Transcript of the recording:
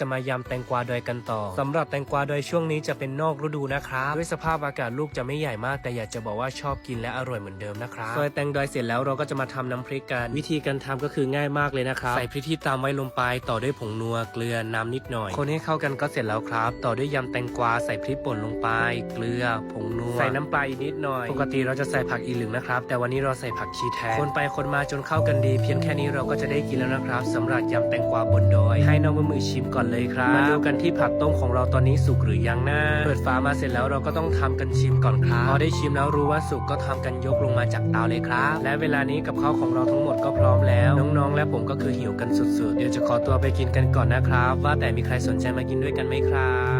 จะมายำแตงกวาดอยกันต่อสำหรับแตงกวาดอยช่วงนี้จะเป็นนอกฤดูนะครับด้วยสภาพอากาศลูกจะไม่ใหญ่มาก แต่อยากจะบอกว่าชอบกินและอร่อยเหมือนเดิมนะครับซอยแตงดอยเสร็จแล้วเราก็จะมาทำน้ำพริกกัน วิธีการทำก็คือง่ายมากเลยนะครับใส่พริกที่ตามไว้ลงไปต่อด้วยผงนัวเกลือน้ำนิดหน่อย คนให้เข้ากันก็เสร็จแล้วครับ ต่อด้วยยำแตงกวาใส่พริกป่นลงไป เกลือผงนัวใส่น้ำปลาอีกนิดหน่อย ปกติเราจะใส่ผักอีหลึงนะครับ แต่วันนี้เราใส่ผักชีแทนคนไปคนมาจนเข้ากันดี เพียงแค่นี้เราก็จะได้กินแล้วนะครับสำหรับยำแตงกวาบนดอย ให้น้องมือชิมก่อนเลยครับมาดูกันที่ผักต้มของเราตอนนี้สุกหรือยังนะเปิดฝามาเสร็จแล้วเราก็ต้องทำกันชิมก่อนครับพอได้ชิมแล้วรู้ว่าสุกก็ทำกันยกลงมาจากเตาเลยครับ และเวลานี้กับข้าวของเราทั้งหมดก็พร้อมแล้ว น้องๆ และผมก็คือหิวกันสุดๆ เดี๋ยวจะขอตัวไปกินกันก่อนนะครับ ว่าแต่มีใครสนใจมากินด้วยกันไหมครับ